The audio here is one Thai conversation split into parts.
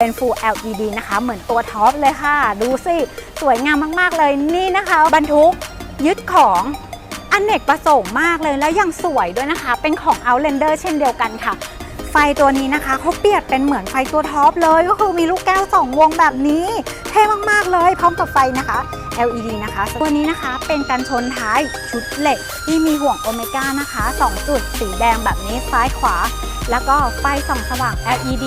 เป็น Full LED นะคะ เหมือนตัวท็อปเลยค่ะ ดูสิ สวยงามมากๆเลยนี่นะคะ บรรทุกยึดของอนเนกประสงค์มากเลยแล้วยังสวยด้วยนะคะ เป็นของ Outlander เช่นเดียวกันค่ะ ไฟตัวนี้นะคะเขาเปรียบเป็นเหมือนไฟตัวท็อปเลยก็คือมีลูกแก้ว 2 วงแบบนี้ เท่มากๆเลยพร้อมกับไฟนะคะ LED นะคะ ตัวนี้นะคะเป็นการชนท้ายชุดเหล็ก ที่มีห่วงโอเมก้านะคะ 2 จุดสีแดงแบบนี้ซ้ายขวา แล้วก็ไฟส่องสว่าง LED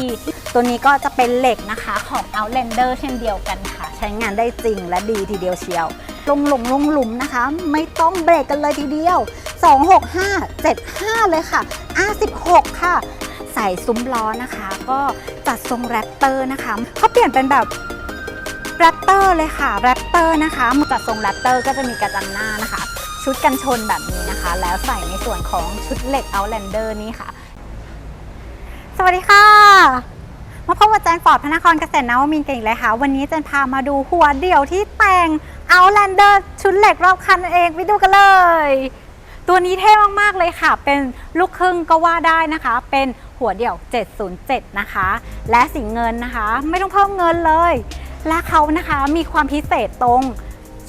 ตัวนี้ก็จะเป็นเหล็กนะคะของ Outlander เช่นเดียวกันค่ะ ใช้งานได้จริงและดีทีเดียวเชียว ลงหลงลงหลุมนะคะ ไม่ต้องเบรกกันเลยทีเดียว 265 75 เลยค่ะ R16 ค่ะ ใส่ซุ้มล้อนะคะ ก็จัดทรงแรปเตอร์นะคะเขาเปลี่ยนเป็นแบบแรปเตอร์เลยค่ะแรปเตอร์นะคะจัดทรงแรปเตอร์ก็จะมีกระจังหน้านะคะ ชุดกันชนแบบนี้นะคะ แล้วใส่ในส่วนของชุดเหล็ก Outlander นี่ค่ะ สวัสดีค่ะ มาพบกับอาจารย์ฟอร์ดพระนครเกษตรนวมินทร์กันอีกเลยค่ะ วันนี้อาจารย์พามาดูหัวเดี่ยวที่แต่ง Outlander ชุดเหล็กรอบคันเองไปดูกันเลย ตัวนี้เท่มากๆเลยค่ะ เป็นลูกครึ่งก็ว่าได้นะคะ เป็นหัวเดี่ยว 707 นะคะ และสีเงินนะคะ ไม่ต้องเพิ่มเงินเลย และเขานะคะมีความพิเศษตรง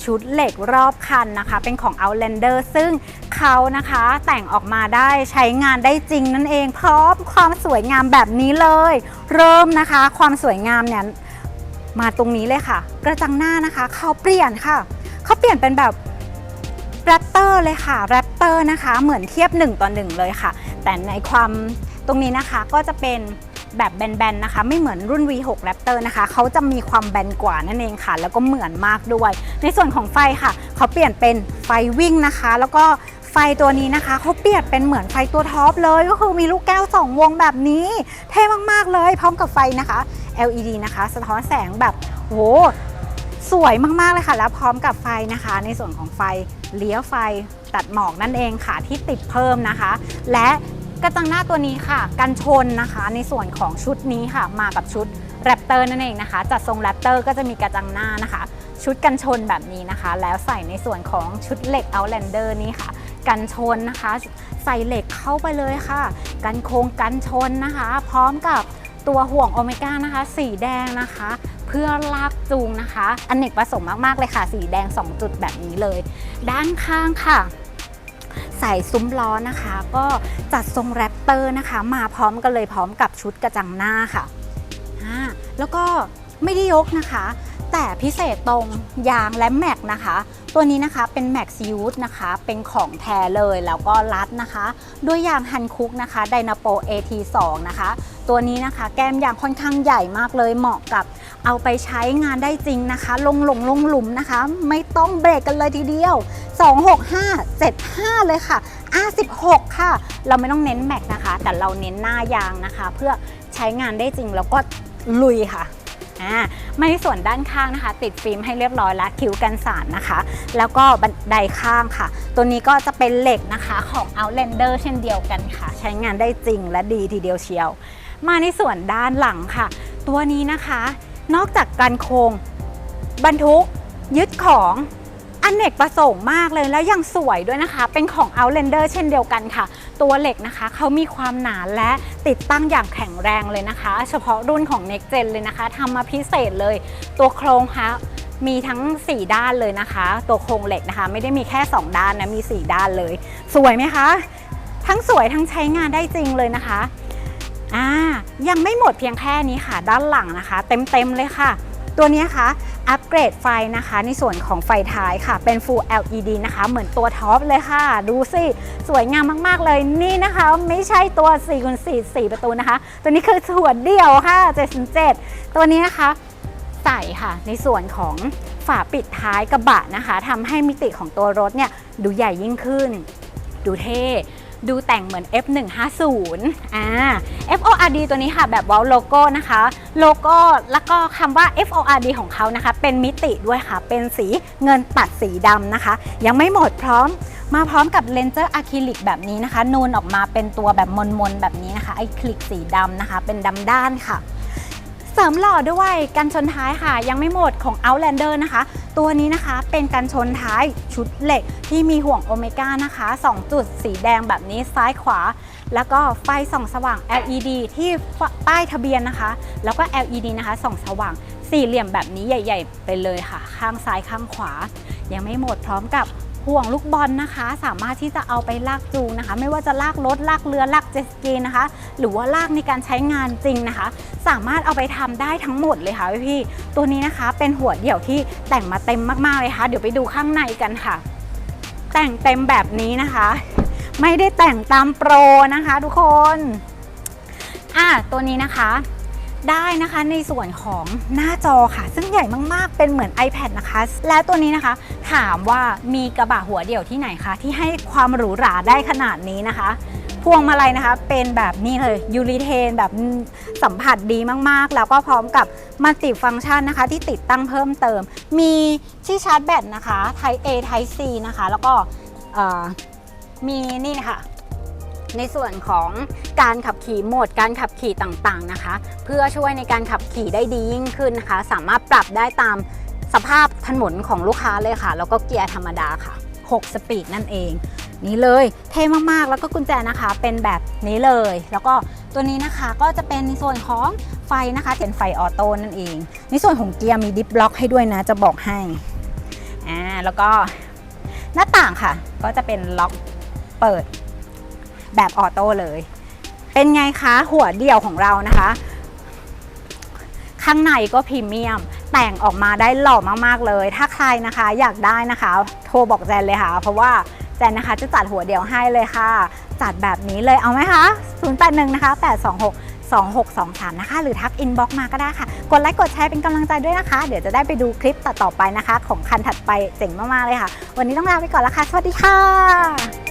ชุดเหล็กรอบคันนะคะ เป็นของ Outlander ซึ่งเขานะคะแต่งออกมาได้ใช้งานได้จริงนั่นเองพร้อมความสวยงามแบบนี้เลย เริ่มนะคะ ความสวยงามเนี่ยมาตรงนี้เลยค่ะ กระจังหน้านะคะ เขาเปลี่ยนค่ะ เขาเปลี่ยนเป็นแบบ แรปเตอร์เลยค่ะแรปเตอร์นะคะ เหมือนเทียบ1ต่อ1เลยค่ะ แต่ในความตรงนี้นะคะก็จะเป็นแบบแบนๆนะคะ ไม่เหมือนรุ่น V6 Raptor นะคะ เขาจะมีความแบนกว่านั่นเองค่ะ แล้วก็เหมือนมากด้วย ในส่วนของไฟค่ะ เขาเปลี่ยนเป็นไฟวิ่งนะคะ แล้วก็ไฟตัวนี้นะคะเขาเปลี่ยนเป็นเหมือนไฟตัวท็อปเลย ก็คือมีลูกแก้ว 2 วงแบบนี้ เท่มากๆเลย พร้อมกับไฟนะคะ LED นะคะ สะท้อนแสงแบบโห สวยมากๆเลยค่ะ แล้วพร้อมกับไฟนะคะ ในส่วนของไฟเลี้ยวไฟตัดหมอกนั่นเองค่ะที่ติดเพิ่มนะคะ และกระจังหน้าตัวนี้ค่ะ กันชนนะคะ ในส่วนของชุดนี้ค่ะ มากับชุดแรปเตอร์นั่นเองนะคะ จัดทรงแรปเตอร์ก็จะมีกระจังหน้านะคะ ชุดกันชนแบบนี้นะคะ แล้วใส่ในส่วนของชุดเหล็ก Outlander นี่ค่ะ กันชนนะคะ ใส่เหล็กเข้าไปเลยค่ะ กันโครงกันชนนะคะ พร้อมกับตัวห่วงโอเมก้านะคะ สีแดงนะคะ เพื่อลากจูงนะคะอนเนกประสงค์มาก ๆ เลยค่ะ สีแดง 2 จุดแบบนี้เลย ด้านข้างค่ะใส่ซุ้มล้อนะคะ ก็จัดทรงแรปเตอร์นะคะ มาพร้อมกันเลยพร้อมกับชุดกระจังหน้าค่ะแล้วก็ ไม่ได้ยกนะคะ แต่พิเศษตรงยางและแม็กนะคะ ตัวนี้นะคะเป็นแม็กซิวส์นะคะ เป็นของแท้เลยแล้วก็รัดนะคะ ด้วยยางฮันคุกนะคะไดนาโป AT2 นะคะ ตัวนี้นะคะแก้มยางค่อนข้างใหญ่มากเลยเหมาะกับเอาไปใช้งานได้จริงนะคะ ลงหลงลงหลุมนะคะ ไม่ต้องเบรกกันเลยทีเดียว 265 75 เลยค่ะ R16 ค่ะ เราไม่ต้องเน้นแม็กนะคะ แต่เราเน้นหน้ายางนะคะ เพื่อใช้งานได้จริงแล้วก็ลุยค่ะ อ่ามาในส่วนด้านข้างนะคะ ติดฟิล์มให้เรียบร้อยแล้วคิ้วกันสารนะคะ แล้วก็บันไดข้างค่ะ ตัวนี้ก็จะเป็นเหล็กนะคะของ Outlander เช่นเดียวกันค่ะ ใช้งานได้จริงและดีทีเดียวเชียว มาในส่วนด้านหลังค่ะ ตัวนี้นะคะ นอกจากการโครงบรรทุกยึดของอนเนกประสงค์มากเลยแล้วยังสวยด้วยนะคะ เป็นของ Outlander เช่นเดียวกันค่ะ ตัวเหล็กนะคะ เขามีความหนาและติดตั้งอย่างแข็งแรงเลยนะคะ เฉพาะรุ่นของ Next Gen เลยนะคะทำมาพิเศษเลย ตัวโครงคะมีทั้ง 4 ด้านเลยนะคะ ตัวโครงเหล็กนะคะ ไม่ได้มีแค่ 2 ด้านนะมี 4 ด้านเลย สวยไหมคะ ทั้งสวยทั้งใช้งานได้จริงเลยนะคะอ่ายังไม่หมดเพียงแค่นี้ค่ะ ด้านหลังนะคะ เต็มๆเลยค่ะ ตัวนี้นะคะ อัปเกรดไฟนะคะ ในส่วนของไฟท้ายค่ะ เป็น Full LED นะคะ เหมือนตัวท็อปเลยค่ะ ดูสิ สวยงามมาก ๆ เลยนี่นะคะ ไม่ใช่ตัว4คูณ4 4 ประตูนะคะ ตัวนี้คือส่วนเดียวค่ะ77ตัวนี้นะคะใส่ค่ะ ในส่วนของฝาปิดท้ายกระบะนะคะทำให้มิติของตัวรถเนี่ย ดูใหญ่ยิ่งขึ้น ดูเท่ ดูแต่งเหมือน F150 อ่า FORD ตัวนี้ค่ะแบบวอลโลโก้นะคะ โลโก้แล้วก็คำว่า FORD ของเขานะคะ เป็นมิติด้วยค่ะ เป็นสีเงินตัดสีดำนะคะ ยังไม่หมดพร้อมมาพร้อมกับเลนเจอร์อะคริลิกแบบนี้นะคะ นูนออกมาเป็นตัวแบบมนๆแบบนี้นะคะไอ้คลิกสีดำนะคะ เป็นดำด้านค่ะ เสริมหล่อด้วยกันชนท้ายค่ะ ยังไม่หมดของ Outlander นะคะ ตัวนี้นะคะเป็นกันชนท้ายชุดเหล็กที่มีห่วงโอเมก้านะคะ 2 จุดสีแดงแบบนี้ซ้ายขวา แล้วก็ไฟส่องสว่าง LED ที่ป้ายทะเบียนนะคะ แล้วก็ LED นะคะส่องสว่างสี่เหลี่ยมแบบนี้ใหญ่ ๆ ไปเลยค่ะ ข้างซ้ายข้างขวา ยังไม่หมดพร้อมกับ ห่วงลูกบอลนะคะ สามารถที่จะเอาไปลากจูงนะคะ ไม่ว่าจะลากรถลากเรือลากเจ็ตสกีนะคะ หรือว่าลากในการใช้งานจริงนะคะ สามารถเอาไปทำได้ทั้งหมดเลยค่ะพี่ๆตัวนี้นะคะเป็นหัวเดี่ยวที่แต่งมาเต็มมากๆเลยค่ะ เดี๋ยวไปดูข้างในกันค่ะ แต่งเต็มแบบนี้นะคะ ไม่ได้แต่งตามโปรนะคะ ทุกคนอะตัวนี้นะคะ ได้นะคะในส่วนของหน้าจอค่ะ ซึ่งใหญ่มากๆ เป็นเหมือน iPad นะคะ และตัวนี้นะคะ ถามว่ามีกระบะหัวเดี่ยวที่ไหนคะ ที่ให้ความหรูหราได้ขนาดนี้นะคะ พวงมาลัยนะคะ เป็นแบบนี้เลยยูริเทนแบบสัมผัสดีมากๆ แล้วก็พร้อมกับมัลติฟังก์ชันนะคะ ที่ติดตั้งเพิ่มเติม มีที่ชาร์จแบตนะคะ Type A Type C นะคะ แล้วก็มีนี่นะคะ ในส่วนของการขับขี่โหมดการขับขี่ต่างๆนะคะ เพื่อช่วยในการขับขี่ได้ดียิ่งขึ้นนะคะ สามารถปรับได้ตามสภาพถนนของลูกค้าเลยค่ะ แล้วก็เกียร์ธรรมดาค่ะ 6 สปีดนั่นเอง นี่เลยเท่มากๆ แล้วก็กุญแจนะคะเป็นแบบนี้เลย แล้วก็ตัวนี้นะคะก็จะเป็นในส่วนของไฟนะคะเป็นไฟออโต้นั่นเอง ในส่วนของเกียร์มีดิฟล็อกให้ด้วยนะจะบอกให้อ่าแล้วก็หน้าต่างค่ะ ก็จะเป็นล็อกเปิด แบบออโต้เลย เป็นไงคะหัวเดี่ยวของเรานะคะ ข้างในก็พรีเมียม แต่งออกมาได้หล่อมากๆเลย ถ้าใครนะคะอยากได้นะคะ โทรบอกแจนเลยค่ะ เพราะว่าแจนนะคะจะจัดหัวเดี่ยวให้เลยค่ะ จัดแบบนี้เลยเอาไหมคะ081นะคะ826 2623 นะคะ หรือทักอินบ็อกมาก็ได้ค่ะ กดไลค์กดแชร์เป็นกำลังใจด้วยนะคะ เดี๋ยวจะได้ไปดูคลิปต่อๆไปนะคะ ของคันถัดไปเจ๋งมาก ๆ เลยค่ะ วันนี้ต้องลาไปก่อนแล้วค่ะ สวัสดีค่ะ